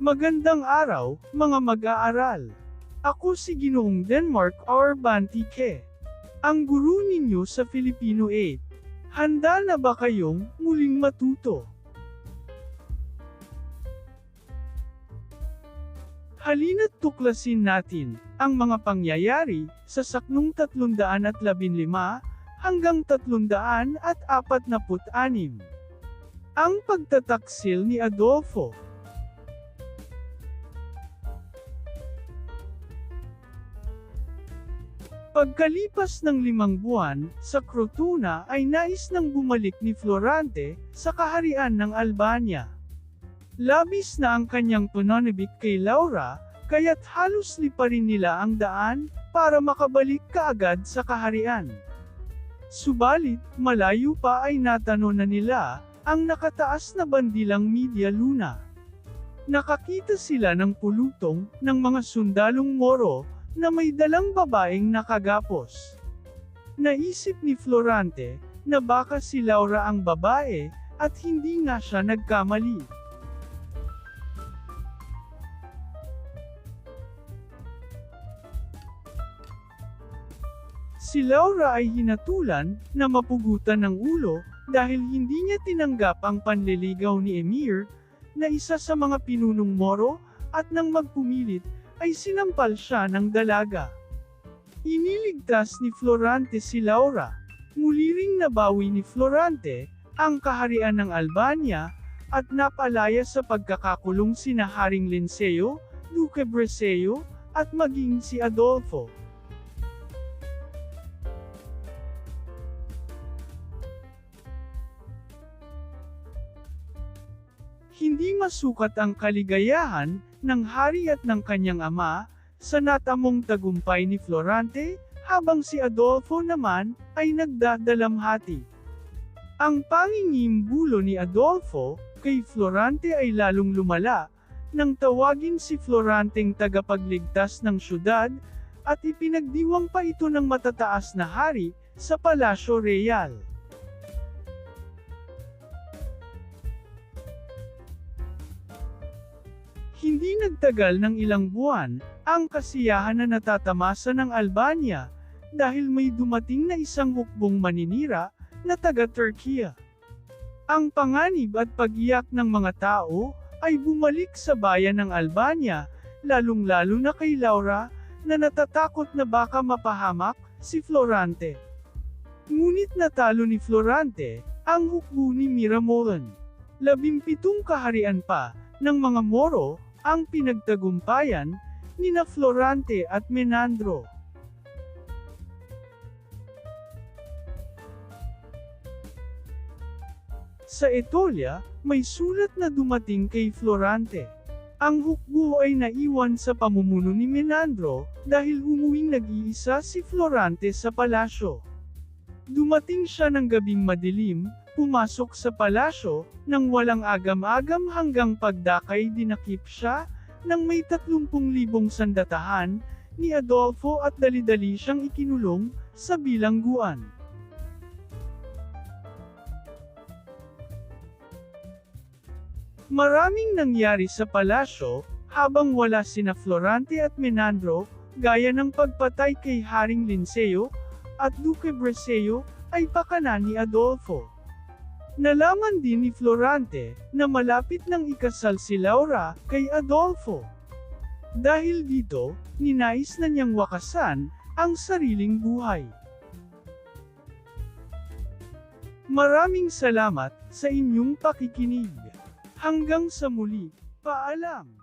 Magandang araw, mga mag-aaral. Ako si Ginoong Denmark or Bantike. Ang guru ninyo sa Filipino 8. Handa na ba kayong muling matuto? Halina't tuklasin natin ang mga pangyayari sa saknong 315 hanggang 346. Ang pagtataksil ni Adolfo Pagkalipas ng limang buwan, sa Crotona ay nais nang bumalik ni Florante sa kaharian ng Albania. Labis na ang kanyang pananabik kay Laura, kaya't halos liparin nila ang daan para makabalik kaagad sa kaharian. Subalit, malayo pa ay natano na nila ang nakataas na bandilang Media Luna. Nakakita sila ng pulutong ng mga sundalong Moro na may dalang babaeng nakagapos. Naisip ni Florante na baka si Laura ang babae at hindi nga siya nagkamali. Si Laura ay hinatulan na mapugutan ng ulo dahil hindi niya tinanggap ang panliligaw ni Emir na isa sa mga pinunong Moro at nang magpumilit ay sinampal siya ng dalaga. Iniligtas ni Florante si Laura. Muli ring nabawi ni Florante ang kaharian ng Albania at napalaya sa pagkakakulong sina Haring Linceo, Duque Brescio, at maging si Adolfo. Hindi masukat ang kaligayahan ng hari at ng kanyang ama sa natamong tagumpay ni Florante, habang si Adolfo naman ay nagdadalamhati. Ang pangingimbulo ni Adolfo kay Florante ay lalong lumala nang tawagin si Floranteng tagapagligtas ng syudad at ipinagdiwang pa ito ng matataas na hari sa Palasyo Real. Hindi nagtagal ng ilang buwan, ang kasiyahan na natatamasa ng Albania, dahil may dumating na isang hukbong maninira, na taga-Turkiya. Ang panganib at pag-iyak ng mga tao, ay bumalik sa bayan ng Albania, lalong-lalo na kay Laura, na natatakot na baka mapahamak, si Florante. Ngunit natalo ni Florante, ang hukbo ni Miramolan. Labimpitong kaharian pa, ng mga Moro, ang pinagtagumpayan, nina Florante at Menandro. Sa Etolia, may sulat na dumating kay Florante. Ang hukbo ay naiwan sa pamumuno ni Menandro, dahil umuwing nag-iisa si Florante sa palasyo. Dumating siya ng gabing madilim, pumasok sa palasyo, nang walang agam-agam hanggang pagdakay dinakip siya, nang may 30,000 sandatahan, ni Adolfo at dali-dali siyang ikinulong, sa bilangguan. Maraming nangyari sa palasyo, habang wala sina Florante at Menandro, gaya ng pagpatay kay Haring Linceo, at Duque Brescio, ay pakana ni Adolfo. Nalaman din ni Florante, na malapit nang ikasal si Laura, kay Adolfo. Dahil dito, ninais na niyang wakasan, ang sariling buhay. Maraming salamat, sa inyong pakikinig. Hanggang sa muli, paalam!